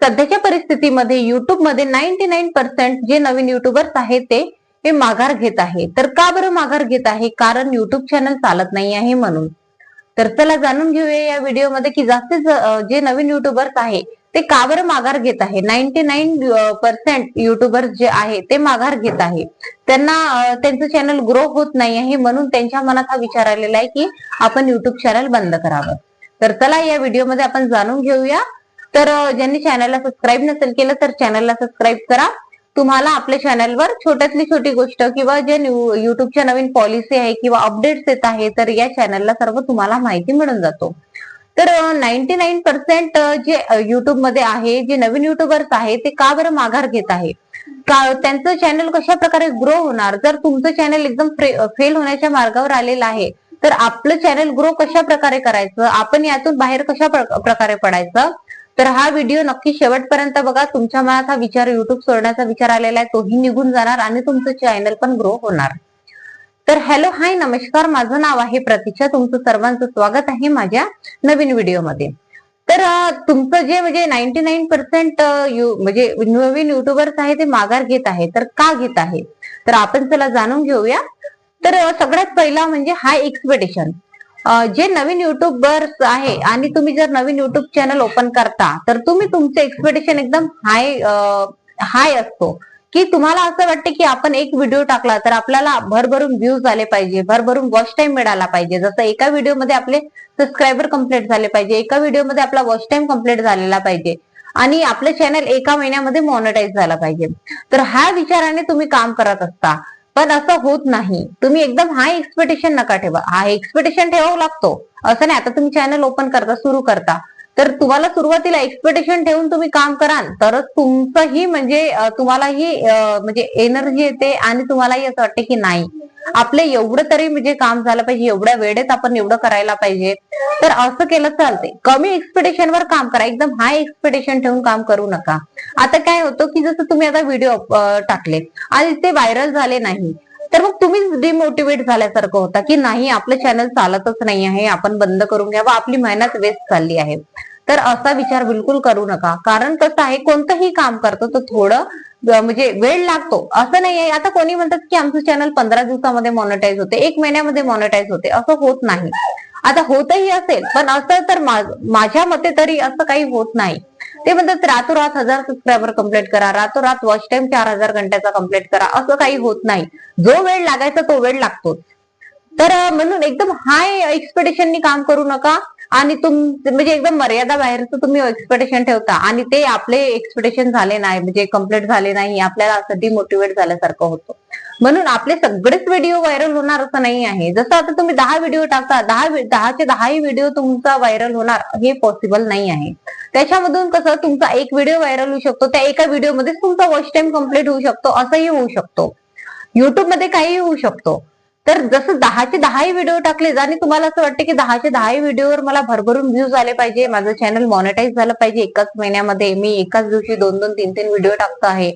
सध्याच्या परिस्थितीमध्ये युट्यूबमध्ये ninety nine percent जे नवीन युट्यूबर्स आहेत ते हे माघार घेत आहे. तर का बरं माघार घेत आहे? कारण युट्यूब चॅनल चालत नाही आहे म्हणून. तर चला जाणून घेऊया या व्हिडिओमध्ये की जास्तीत जे नवीन युट्यूबर्स आहे ते का बरं माघार घेत आहे? नाईन्टी नाईन पर्सेंट युट्यूबर्स जे आहे ते माघार घेत आहे. त्यांना त्यांचं चॅनल ग्रो होत नाही आहे म्हणून त्यांच्या मनात हा विचार आलेला आहे की आपण युट्यूब चॅनल बंद करावं. तर चला या व्हिडिओमध्ये आपण जाणून घेऊया तर ज्यांनी चॅनलला सबस्क्राईब नसेल केलं तर चॅनलला सबस्क्राईब करा. तुम्हाला आपल्या चॅनलवर छोट्यातली छोटी गोष्ट किंवा जे युट्यूबच्या नवीन पॉलिसी आहे किंवा अपडेट्स येत आहे तर या चॅनलला सर्व तुम्हाला माहिती मिळून जातो. तर नाईन्टी नाईन पर्सेंट जे युट्यूबमध्ये आहे जे नवीन युट्यूबर्स आहे ते का बरं माघार घेत आहे? का त्यांचं चॅनल कशा प्रकारे ग्रो होणार? जर तुमचं चॅनल एकदम फेल होण्याच्या मार्गावर आलेलं आहे तर आपलं चॅनल ग्रो कशा प्रकारे करायचं? आपण यातून बाहेर कशा प्रकारे पडायचं? तर हा व्हिडिओ नक्की शेवटपर्यंत बघा. तुमच्या मनात हा विचार युट्यूब सोडण्याचा विचार आलेला आहे. तोही निघून जाणार आणि तुमचं चॅनल पण ग्रो होणार. तर हॅलो हाय नमस्कार. माझं नाव आहे प्रतीक्षा. तुमचं सर्वांचं स्वागत आहे माझ्या नवीन व्हिडिओमध्ये तर तुमचं जे म्हणजे नाईन्टी नाईन पर्सेंट म्हणजे नवीन युट्यूबर्स आहे ते माघार घेत आहे. तर का घेत आहे? तर आपण चला जाणून घेऊया. तर सगळ्यात पहिला म्हणजे हाय एक्सपेक्टेशन जे नवीन युट्यूबर्स आहे आणि तुम्ही जर नवीन युट्यूब चॅनल ओपन करता तर तुम्ही तुमचे एक्सपेक्टेशन एकदम हाय हाय असतो. की तुम्हाला असं वाटतं की आपण एक व्हिडिओ टाकला तर आपल्याला भरभरून व्ह्यूज आले पाहिजे भरभरून वॉच टाइम मिळाला पाहिजे. जसं एका व्हिडिओमध्ये आपले सबस्क्रायबर कंप्लीट झाले पाहिजे एका व्हिडिओमध्ये आपला वॉच टाइम कंप्लीट झालेला पाहिजे. आणि आपलं चॅनल एका महिन्यामध्ये मॉनिटाईज झाला पाहिजे. तर ह्या विचाराने तुम्ही काम करत असता. पण असं होत नाही. तुम्ही एकदम हाय एक्सपेक्टेशन नका ठेवा. हा एक्सपेक्टेशन ठेवावं लागतो. असं नाही आता तुम्ही चॅनल ओपन करता सुरू करता. तर तुम्हाला सुरुवातीला एक्सपेक्टेशन ठेवून तुम्ही काम कराल. तरच तुमचंही म्हणजे तुम्हालाही म्हणजे एनर्जी येते आणि तुम्हालाही असं वाटते की नाही. आपले एवढं तरी म्हणजे काम झालं पाहिजे एवढ्या वेळेत आपण एवढं करायला पाहिजे. तर असं केलं चालते कमी एक्सपेक्टेशन वर काम करा. एकदम हाय एक्सपेक्टेशन ठेवून काम करू नका. आता काय होतं की जसं तुम्ही आता व्हिडिओ टाकले आणि ते व्हायरल झाले नाही. तर मग तुम्हीच डिमोटिवेट झाल्यासारखं होता की नाही आपलं चॅनल चालतच नाही आहे. आपण बंद करून घ्यावं आपली मेहनत वेस्ट चालली आहे. तर असा विचार बिलकुल करू नका. कारण कसं आहे कोणतंही काम करतो तर थोडं म्हणजे वेळ लागतो. असं नाही आहे आता कोणी म्हणतात की आमचं चॅनल पंधरा दिवसामध्ये मॉनिटाईज होते एक महिन्यामध्ये मॉनिटाईज होते. असं होत नाही. आता होतही असेल पण असं तर माझ्या मते तरी असं काही होत नाही. ते म्हणतात रातोरात हजार सबस्क्रायबर कंप्लीट करा. रातोरात वॉच टाइम चार हजार घंट्याचा कंप्लीट करा. असं काही होत नाही. जो वेळ लागायचा तो वेळ लागतोच. तर म्हणून एकदम हाय एक्सपेक्टेशननी काम करू नका. आणि तुम म्हणजे एकदम मर्यादा बाहेरचं तुम्ही एक्सपेक्टेशन ठेवता. आणि ते आपले एक्सपेक्टेशन झाले नाही म्हणजे कंप्लीट झाले नाही आपल्याला असं डिमोटिवेट झाल्यासारखं होतं. म्हणून आपले सगळेच व्हिडिओ व्हायरल होणार असं नाही आहे. जसं आता तुम्ही दहा व्हिडिओ टाकता दहा दहाचे दहाही व्हिडिओ तुमचा व्हायरल होणार हे पॉसिबल नाही आहे. त्याच्यामधून कसं तुमचा एक व्हिडिओ व्हायरल होऊ शकतो त्या एका व्हिडिओमध्येच तुमचा वॉच टाइम कंप्लीट होऊ शकतो असंही होऊ शकतो. युट्यूबमध्ये काहीही होऊ शकतो. तर जसं दहाचे दहाही व्हिडिओ टाकले आणि तुम्हाला असं वाटतं की दहाचे दहाही व्हिडिओवर मला भरभरून व्ह्यूज आले पाहिजे माझं चॅनल मॉनिटाईज झालं पाहिजे एकाच महिन्यामध्ये मी एकाच दिवशी दोन दोन तीन तीन व्हिडिओ टाकतो आहे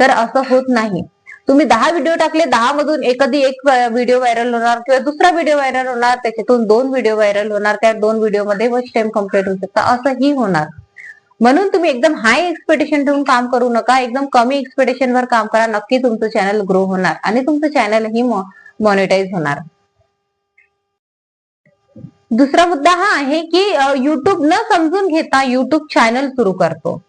तर असं होत नाही. तुम्ही दहा व्हिडिओ टाकले दहा मधून एखादी एक व्हिडिओ व्हायरल होणार किंवा दुसरा व्हिडिओ व्हायरल होणार त्याच्यातून दोन व्हिडिओ व्हायरल होणार त्या दोन व्हिडिओमध्ये वॉच टाइम कंप्लीट होऊ शकता असंही होणार. म्हणून तुम्ही एकदम हाय एक्सपेक्टेशन ठेवून काम करू नका एकदम कमी एक्सपेक्टेशनवर काम करा नक्की तुमचं चॅनल ग्रो होणार. आणि तुमचं चॅनलही मॉनिटाईज होणार. दुसरा मुद्दा हा आहे की युट्यूब न समजून घेता युट्यूब चॅनल सुरू करतो.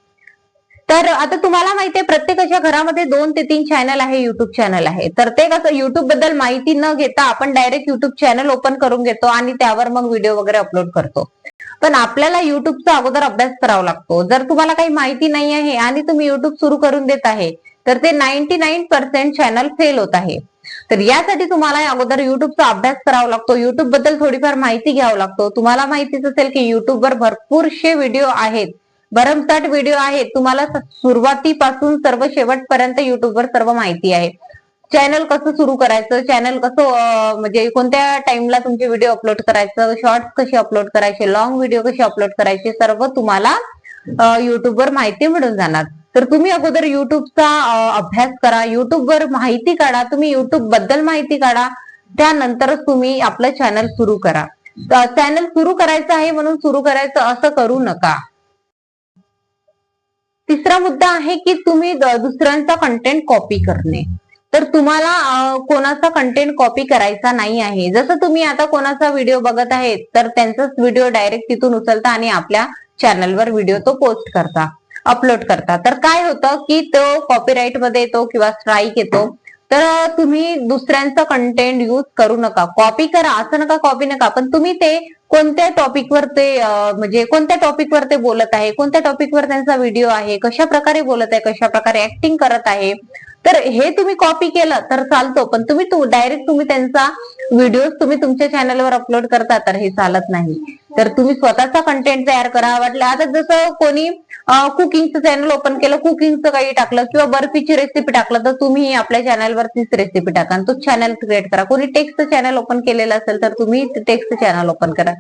तर आता तुम्हाला माहिती आहे प्रत्येकाच्या घरामध्ये दोन ते तीन चॅनल आहे युट्यूब चॅनल आहे. तर ते कसं युट्यूबबद्दल माहिती न घेता आपण डायरेक्ट युट्यूब चॅनल ओपन करून घेतो आणि त्यावर मग व्हिडिओ वगैरे अपलोड करतो. पण आपल्याला युट्यूबचा अगोदर अभ्यास करावा लागतो. जर तुम्हाला काही माहिती नाही आहे आणि तुम्ही युट्यूब सुरू करून देत आहे तर ते ninety nine percent channel fail होत आहे. तर यासाठी तुम्हाला अगोदर युट्यूबचा अभ्यास करावा लागतो. युट्यूबबद्दल थोडीफार माहिती घ्यावं लागतो. तुम्हाला माहितीच असेल की युट्यूबवर भरपूरशे व्हिडिओ आहेत. भरमसाठ व्हिडिओ आहेत. तुम्हाला सुरुवातीपासून सर्व शेवटपर्यंत युट्यूबवर सर्व माहिती आहे. चॅनल कसं सुरू करायचं? चॅनल कसं म्हणजे कोणत्या टाइमला तुमचे व्हिडिओ अपलोड करायचं? शॉर्ट्स कसे अपलोड करायचे? लॉंग व्हिडिओ कसे अपलोड करायचे? सर्व तुम्हाला युट्यूबवर माहिती मिळून जाणार. तर तुम्ही अगोदर युट्यूबचा अभ्यास करा. युट्यूबवर माहिती काढा. तुम्ही युट्यूबबद्दल माहिती काढा. त्यानंतरच तुम्ही आपलं चॅनल सुरू करा. चॅनल सुरू करायचं आहे म्हणून सुरू करायचं असं करू नका. तिसरा मुद्दा आहे की तुम्ही दुसऱ्यांचा कंटेंट कॉपी करणे. तर तुम्हाला कोणाचा कंटेंट कॉपी करायचा नाही आहे. जसं तुम्ही आता कोणाचा व्हिडिओ बघत आहे तर त्यांचाच व्हिडिओ डायरेक्ट तिथून उचलता आणि आपल्या चॅनलवर व्हिडिओ तो पोस्ट करता. अपलोड करता. तर काय होतं की तो कॉपीराईटमध्ये येतो किंवा स्ट्राईक येतो तर तुम्ही दुसऱ्यांचा कंटेंट युज करू नका. कॉपी करा असं नका कॉपी नका पण तुम्ही ते कोणत्या टॉपिकवर ते म्हणजे कोणत्या टॉपिकवर ते बोलत आहे कोणत्या टॉपिकवर त्यांचा व्हिडिओ आहे कशा प्रकारे बोलत आहे कशा प्रकारे ऍक्टिंग करत आहे तर हे तुम्ही कॉपी केलं तर चालतो. पण तुम्ही डायरेक्ट तुम्ही त्यांचा व्हिडिओ तुम्ही तुमच्या चॅनलवर अपलोड करता तर हे चालत नाही. तर तुम्ही स्वतःचा कंटेंट तयार करा. वाटलं आता जसं कोणी कुकिंगचं चॅनल ओपन केलं कुकिंगचं काही टाकलं किंवा बर्फीची रेसिपी टाकलं तर तुम्ही आपल्या चॅनलवर तीच रेसिपी टाका आणि तो चॅनल क्रिएट करा. कोणी टेक्स्ट चॅनल ओपन केलेलं असेल तर तुम्ही टेक्स्ट चॅनल ओपन करा.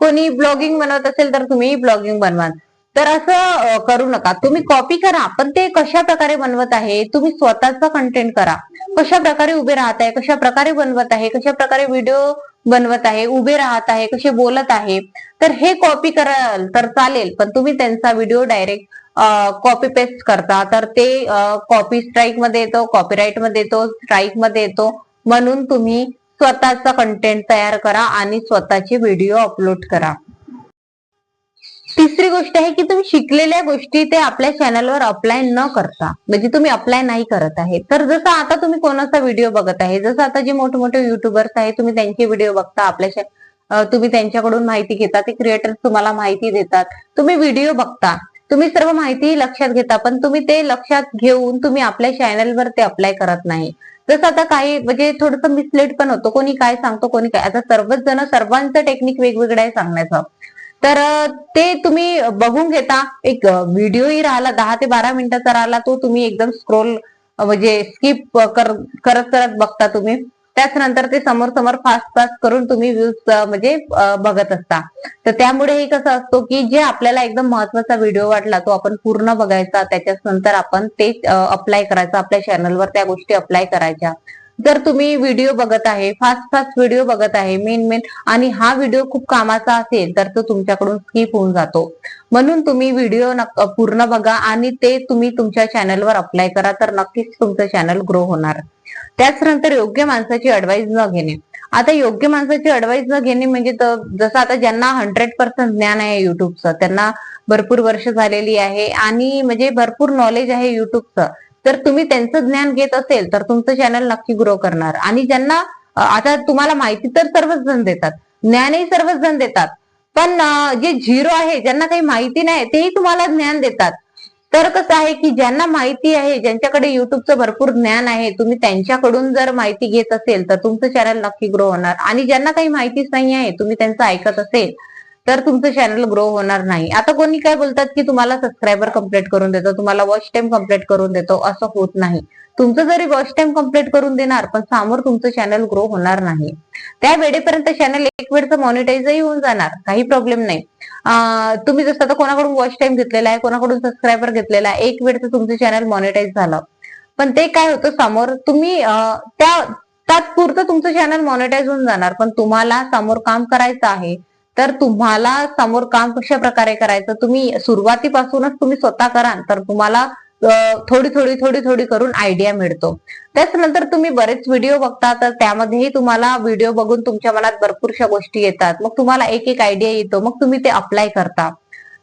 कोणी ब्लॉगिंग बनवत असेल तर तुम्ही ब्लॉगिंग बनवा. तर असं करू नका. तुम्ही कॉपी करा पण ते कशा प्रकारे बनवत आहे? तुम्ही स्वतःचा कंटेंट करा. कशा प्रकारे उभे राहत आहे? कशा प्रकारे बनवत आहे? कशा प्रकारे व्हिडिओ बनवत आहे? उभे राहत आहे? कसे बोलत आहे? तर हे कॉपी कराल तर चालेल पण तुम्ही त्यांचा व्हिडिओ डायरेक्ट कॉपी पेस्ट करता. तर ते कॉपी स्ट्राईकमध्ये येतो कॉपीराईटमध्ये येतो स्ट्राईकमध्ये येतो. म्हणून तुम्ही स्वतःचा कंटेंट तयार करा आणि स्वतःचे व्हिडिओ अपलोड करा. तिसरी गोष्ट आहे की तुम्ही शिकलेल्या गोष्टी ते आपल्या चॅनलवर अप्लाय न करता. म्हणजे तुम्ही अप्लाय नाही करत आहे. तर जसं आता तुम्ही कोणाचा व्हिडिओ बघत आहे जसं आता जे मोठे मोठे युट्यूबर्स आहे तुम्ही त्यांचे व्हिडिओ बघता आपल्या तुम्ही त्यांच्याकडून माहिती घेता ते क्रिएटर्स तुम्हाला माहिती देतात. तुम्ही व्हिडिओ बघता. तुम्ही सर्व माहिती लक्षात घेता पण तुम्ही ते लक्षात घेऊन तुम्ही आपल्या चॅनलवर ते अप्लाय करत नाही. जसं आता काही म्हणजे थोडंसं मिसलेट पण होतं. कोणी काय सांगतो कोणी काय. आता सर्वच जण सर्वांचं टेक्निक वेगवेगळं आहे सांगण्याचं. तर ते तुम्ही बघून घेता. एक व्हिडिओही राहिला दहा ते बारा मिनिटाचा राहिला तो तुम्ही एकदम स्क्रोल म्हणजे स्किप करत करत बघता तुम्ही. त्याच नंतर ते समोर समोर फास्ट फास्ट करून तुम्ही व्ह्यूज म्हणजे बघत असता. तर त्यामुळे हे कसं असतो की जे आपल्याला एकदम महत्त्वाचा व्हिडिओ वाटला तो आपण पूर्ण बघायचा. त्याच्याच नंतर आपण ते अप्लाय करायचं आपल्या चॅनलवर त्या गोष्टी अप्लाय करायच्या. जर तुम्ही व्हिडिओ बघत आहे फास्ट फास्ट व्हिडिओ बघत आहे मेन मेन आणि हा व्हिडिओ खूप कामाचा असेल तर तो तुमच्याकडून स्किप होऊन जातो. म्हणून तुम्ही व्हिडिओ पूर्ण बघा आणि ते तुम्ही तुमच्या चॅनलवर अप्लाय करा तर नक्कीच तुमचं चॅनल ग्रो होणार. त्याच नंतर योग्य माणसाची अडवाईस न घेणे. आता योग्य माणसाची अडवाईस न घेणे म्हणजे जसं आता ज्यांना हंड्रेड पर्सेंट ज्ञान आहे युट्यूबचं त्यांना भरपूर वर्ष झालेली आहे आणि म्हणजे भरपूर नॉलेज आहे युट्यूबचं तर तुम्ही त्यांचं ज्ञान घेत असेल तर तुमचं चॅनल नक्की ग्रो करणार. आणि ज्यांना आता तुम्हाला माहिती तर सर्वच जण देतात. ज्ञानही सर्वच जण देतात. पण जे झिरो आहे ज्यांना काही माहिती नाही तेही तुम्हाला ज्ञान देतात. तर कसं आहे की ज्यांना माहिती आहे ज्यांच्याकडे युट्यूबचं भरपूर ज्ञान आहे तुम्ही त्यांच्याकडून जर माहिती घेत असेल तर तुमचं चॅनल नक्की ग्रो होणार. आणि ज्यांना काही माहितीच नाही आहे तुम्ही त्यांचं ऐकत असेल तर तुमचं चॅनल ग्रो होणार नाही. आता कोणी काय बोलतात की तुम्हाला सबस्क्रायबर कंप्लीट करून देतो तुम्हाला वॉच टाइम कंप्लीट करून देतो असं होत नाही. तुमचं जरी वॉच टाइम कंप्लीट करून देणार पण समोर तुमचं चॅनल ग्रो होणार नाही. त्या वेळेपर्यंत चॅनल एक वेळचं मॉनिटाईजही होऊन जाणार काही प्रॉब्लेम नाही. तुम्ही जसं आता कोणाकडून वॉच टाइम घेतलेला आहे कोणाकडून सबस्क्रायबर घेतलेला आहे एक वेळचं तुमचं चॅनल मॉनिटाईज झालं. पण ते काय होतं समोर तुम्ही त्या तात्पुरतं तुमचं चॅनल मॉनिटाईज होऊन जाणार पण तुम्हाला समोर काम करायचं आहे तर तुम्हाला समोर काम कशा प्रकारे करायचं तुम्ही सुरुवातीपासूनच तुम्ही स्वतः कराल तर तुम्हाला थोडी थोडी थोडी थोडी करून आयडिया मिळतो. त्याचनंतर तुम्ही बरेच व्हिडिओ बघता तर त्यामध्येही तुम्हाला व्हिडिओ बघून तुमच्या मनात भरपूरशा गोष्टी येतात. मग तुम्हाला एक एक आयडिया येतो मग तुम्ही ते अप्लाय करता.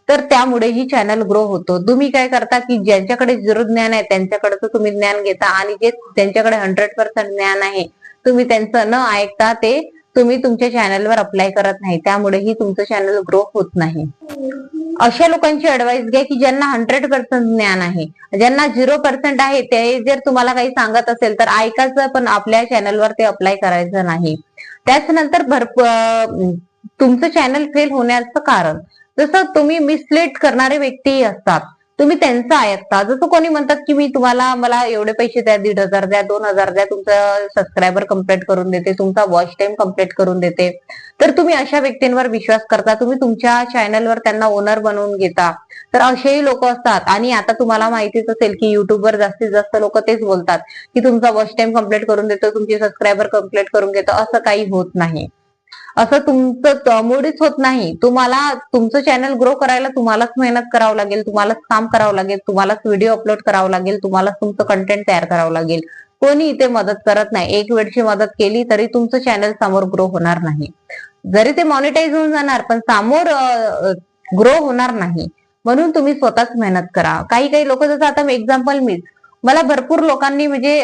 तर त्यामुळे ही चॅनल ग्रो होतो. तुम्ही काय करता की ज्यांच्याकडे झिरो ज्ञान आहे त्यांच्याकडचं तुम्ही ज्ञान घेता आणि जे त्यांच्याकडे हंड्रेड पर्सेंट ज्ञान आहे तुम्ही त्यांचं न ऐकता ते तुम्ही तुमच्या चॅनलवर अप्लाय करत नाही त्यामुळेही तुमचं चॅनल ग्रो होत नाही. अशा लोकांची अडवाईस घ्या की ज्यांना हंड्रेड पर्सेंट ज्ञान आहे. ज्यांना झिरो पर्सेंट आहे ते जर तुम्हाला काही सांगत असेल तर ऐकायचं पण आपल्या चॅनलवर ते अप्लाय करायचं नाही. त्याच नंतर भरपूर तुमचं चॅनल फेल होण्याचं कारण. जसं तुम्ही मिसलीड करणारे व्यक्तीही असतात. तुम्ही त्यांचं ऐकता जसं कोणी म्हणतात की मी तुम्हाला मला एवढे पैसे द्या दीड हजार द्या दोन हजार द्या तुमचं सबस्क्रायबर कंप्लीट करून देते तुमचा वॉच टाइम कंप्लीट करून देते. तर तुम्ही अशा व्यक्तींवर विश्वास करता तुम्ही तुमच्या चॅनलवर त्यांना ओनर बनवून घेता. तर असेही लोक असतात. आणि आता तुम्हाला माहितीच असेल की युट्यूबवर जास्तीत जास्त लोक तेच बोलतात की तुमचा वॉच टाइम कंप्लीट करून देतो तुमची सबस्क्रायबर कंप्लीट करून घेतो असं काही होत नाही. असं तुमचं मुळीच होत नाही. तुम्हाला तुमचं चॅनल ग्रो करायला तुम्हालाच मेहनत करावं लागेल तुम्हालाच काम करावं लागेल तुम्हालाच व्हिडिओ अपलोड करावं लागेल तुम्हालाच तुमचं कंटेंट तयार करावं लागेल. कोणी इथे मदत करत नाही. एक वेळची मदत केली तरी तुमचं चॅनल समोर ग्रो होणार नाही. जरी ते मॉनिटाईज होऊन जाणार पण समोर ग्रो होणार नाही. म्हणून तुम्ही स्वतःच मेहनत करा. काही काही लोक जसं आता एक्झाम्पल मीच मला भरपूर लोकांनी म्हणजे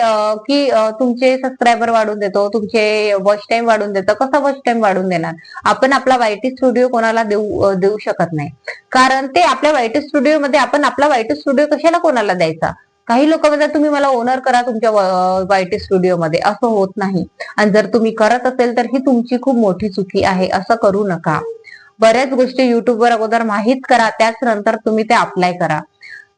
की तुमचे सबस्क्रायबर वाढून देतो तुमचे वॉच टाइम वाढून देतो कसा वॉच टाइम वाढून देणार? आपण आपला वायटी स्टुडिओ कोणाला देऊ देऊ शकत नाही. कारण ते आपल्या वायटी स्टुडिओ मध्ये आपण आपला वायटी स्टुडिओ कशाला कोणाला द्यायचा? काही लोक म्हणतात तुम्ही मला ओनर करा तुमच्या वायटी स्टुडिओमध्ये असं होत नाही. आणि जर तुम्ही करत असेल तर ही तुमची खूप मोठी चुकी आहे असं करू नका. बऱ्याच गोष्टी युट्यूबवर अगोदर माहीत करा त्याच नंतर तुम्ही ते अप्लाय करा.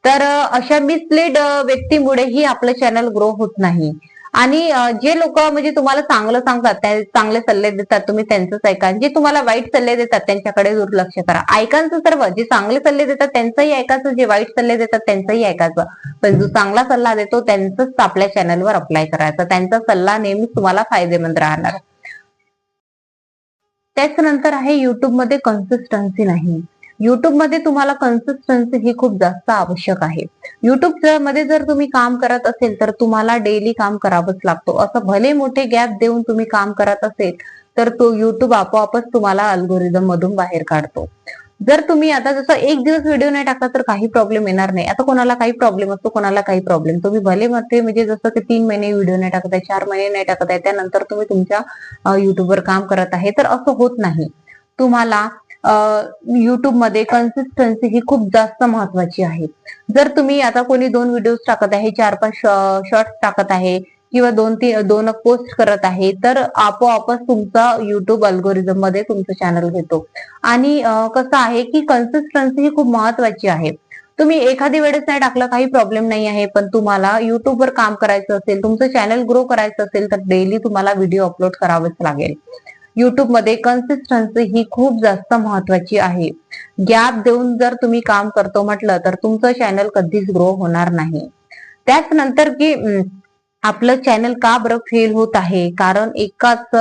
तर अशा मिसलेड व्यक्तीमुळेही आपलं चॅनल ग्रो होत नाही. आणि जे लोक म्हणजे तुम्हाला चांगलं सांगतात चांगले सल्ले देतात तुम्ही त्यांचंच ऐका. जे तुम्हाला वाईट सल्ले देतात त्यांच्याकडे दुर्लक्ष करा. ऐकायचं सर्व जे चांगले सल्ले देतात त्यांचंही ऐकायचं. जे वाईट सल्ले देतात त्यांचंही ऐकायचं. पण जो चांगला सल्ला देतो त्यांचाच आपल्या चॅनलवर अप्लाय करायचा. त्यांचा सल्ला नेहमीच तुम्हाला फायदेमंद राहणार. त्याच्यानंतर आहे युट्यूबमध्ये कन्सिस्टन्सी नाही. मध्ये तुम्हाला कन्सिस्टन्सी ही खूप जास्त आवश्यक आहे. युट्यूबमध्ये जर तुम्ही काम करत असेल तर तुम्हाला डेली काम करावंच लागतो. असं भले मोठे गॅप देऊन तुम्ही काम करत असेल तर तो युट्यूब आपोआपच तुम्हाला अल्गोरिझम मधून बाहेर काढतो. जर तुम्ही आता जसं एक दिवस व्हिडिओ नाही टाकला तर काही प्रॉब्लेम येणार नाही. आता कोणाला काही प्रॉब्लेम असतो कोणाला काही प्रॉब्लेम तुम्ही भले मध्ये म्हणजे जसं की तीन महिने व्हिडिओ नाही टाकत आहे चार महिने नाही टाकत आहे त्यानंतर तुम्ही तुमच्या युट्यूबवर काम करत आहे तर असं होत नाही. तुम्हाला मध्ये कन्सिस्टन्सी ही खूप जास्त महत्वाची आहे. जर तुम्ही आता कोणी दोन व्हिडिओ टाकत आहे चार पाच शॉर्ट्स टाकत आहे किंवा दोन तीन दोन पोस्ट करत आहे तर आपोआपच तुमचा युट्यूब अल्गोरिझममध्ये तुमचं चॅनल घेतो आणि कसं आहे की कन्सिस्टन्सी ही खूप महत्वाची आहे. तुम्ही एखादी वेळेस नाही टाकलं काही प्रॉब्लेम नाही आहे पण तुम्हाला युट्यूबवर काम करायचं असेल तुमचं चॅनल ग्रो करायचं असेल तर डेली तुम्हाला व्हिडिओ अपलोड करावेच लागेल. युट्यूबमध्ये कन्सिस्टन्सी ही खूप जास्त महत्वाची आहे. गॅप देऊन जर तुम्ही काम करतो म्हटलं तर तुमचं चॅनल कधीच ग्रो होणार नाही. त्याच नंतर की आपलं चॅनल का बरं फेल होत आहे? कारण एकाच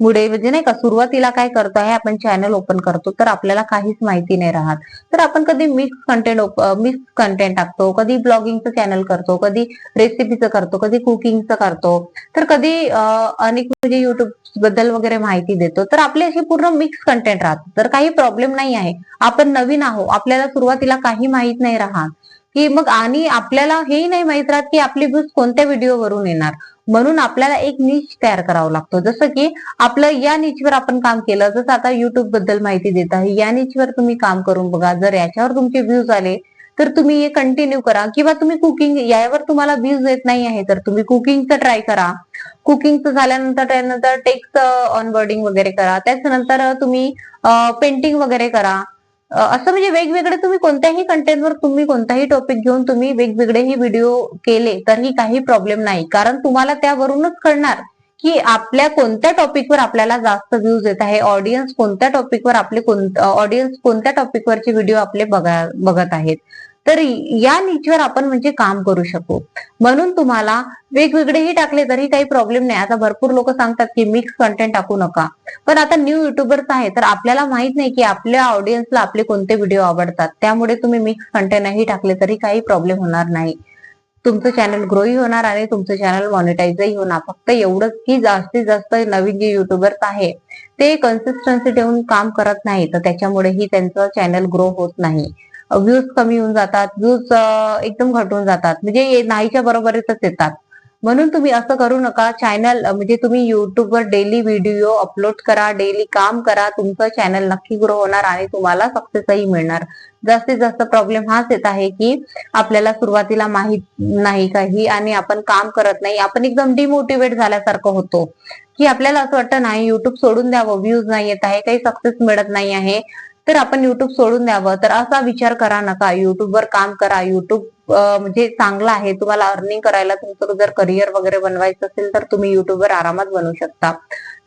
मुळे म्हणजे नाही का सुरुवातीला काय करतो आहे आपण चॅनल ओपन करतो तर आपल्याला काहीच माहिती नाही राहत. तर आपण कधी मिक्स कंटेंट मिक्स कंटेंट टाकतो कधी ब्लॉगिंगचं चॅनल करतो कधी रेसिपीचं करतो कधी कुकिंगचं करतो तर कधी अनेक म्हणजे युट्यूबबद्दल वगैरे माहिती देतो तर आपले असे पूर्ण मिक्स कंटेंट राहतो तर काही प्रॉब्लेम नाही आहे. आपण नवीन आहो आपल्याला सुरुवातीला काही माहीत नाही राहत. की मग आणि आपल्याला हेही नाही माहीत राहत की आपली व्ह्यूज कोणत्या व्हिडिओवरून येणार. म्हणून आपल्याला एक निच तयार करावा लागतो. जसं की आपलं या निचवर आपण काम केलं जसं आता युट्यूबबद्दल माहिती देत आहे या निचवर तुम्ही काम करून बघा. जर याच्यावर तुमचे व्ह्यूज आले तर तुम्ही हे कंटिन्यू करा. किंवा तुम्ही कुकिंग यावर तुम्हाला व्ह्यूज येत नाही आहे तर तुम्ही कुकिंगचं ट्राय करा. कुकिंगचं झाल्यानंतर त्यानंतर टेक्स्ट ऑनबोर्डिंग वगैरे करा. त्याच्यानंतर तुम्ही पेंटिंग वगैरे करा. असं म्हणजे वेगवेगळे तुम्ही कोणत्याही कंटेंटवर तुम्ही कोणताही टॉपिक घेऊन तुम्ही वेगवेगळेही व्हिडिओ केले तरीही काही प्रॉब्लेम नाही. कारण तुम्हाला त्यावरूनच कळणार की आपल्या कोणत्या टॉपिकवर आपल्याला जास्त व्ह्यूज येत आहे ऑडियन्स कोणत्या टॉपिकवर आपले ऑडियन्स कोणत्या टॉपिकवरचे व्हिडिओ आपले बघा बघत आहेत. तर या निचवर आपण म्हणजे काम करू शकू. म्हणून तुम्हाला वेगवेगळेही टाकले तरी काही प्रॉब्लेम नाही. आता भरपूर लोक सांगतात की मिक्स कंटेंट टाकू नका. पण आता न्यू युट्यूबर्स आहे तर आपल्याला माहीत नाही की आपल्या ऑडियन्सला आपले कोणते व्हिडिओ आवडतात. त्यामुळे तुम्ही मिक्स कंटेंटही टाकले तरी काही प्रॉब्लेम होणार नाही. तुमचं चॅनल ग्रोही होणार आणि तुमचं चॅनल मॉनिटाईजही होणार. फक्त एवढंच की जास्तीत जास्त नवीन जे युट्यूबर्स आहे ते कन्सिस्टन्सी ठेवून काम करत नाही तर त्याच्यामुळेही त्यांचं चॅनल ग्रो होत नाही. व्ह्यूज कमी होऊन जातात व्ह्यूज एकदम घटून जातात. म्हणजे नाहीच्या बरोबरीतच येतात. म्हणून तुम्ही असं करू नका. चॅनल म्हणजे तुम्ही युट्यूबवर डेली व्हिडिओ अपलोड करा डेली काम करा. तुमचं चॅनल नक्की ग्रो होणार आणि तुम्हाला सक्सेसही मिळणार. जास्तीत जास्त प्रॉब्लेम हाच येत आहे की आपल्याला सुरुवातीला माहीत नाही काही आणि आपण काम करत नाही. आपण एकदम डिमोटिवेट झाल्यासारखं होतो. की आपल्याला असं वाटतं नाही युट्यूब सोडून द्यावं. व्ह्यूज नाही येत आहे. काही सक्सेस मिळत नाही आहे. तर आपण युट्यूब सोडून द्यावं. तर असा विचार करा नका. युट्यूबवर काम करा. युट्यूब म्हणजे चांगलं आहे. तुम्हाला अर्निंग करायला तुमचं जर करिअर वगैरे बनवायचं असेल तर तुम्ही युट्यूबवर आरामात बनवू शकता.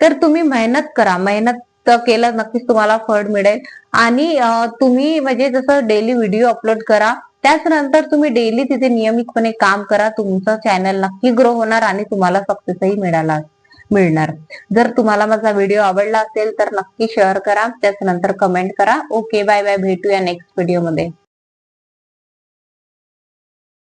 तर तुम्ही मेहनत करा. मेहनत केलं नक्कीच तुम्हाला फळ मिळेल. आणि तुम्ही म्हणजे जसं डेली व्हिडिओ अपलोड करा त्याच नंतर तुम्ही डेली तिथे नियमितपणे काम करा. तुमचं चॅनल नक्की ग्रो होणार आणि तुम्हाला सक्सेसही मिळाला मिळणार. जर तुम्हाला माझा व्हिडिओ आवडला असेल तर नक्की शेअर करा. त्याच्यानंतर कमेंट करा. ओके बाय बाय भेटूया नेक्स्ट व्हिडिओमध्ये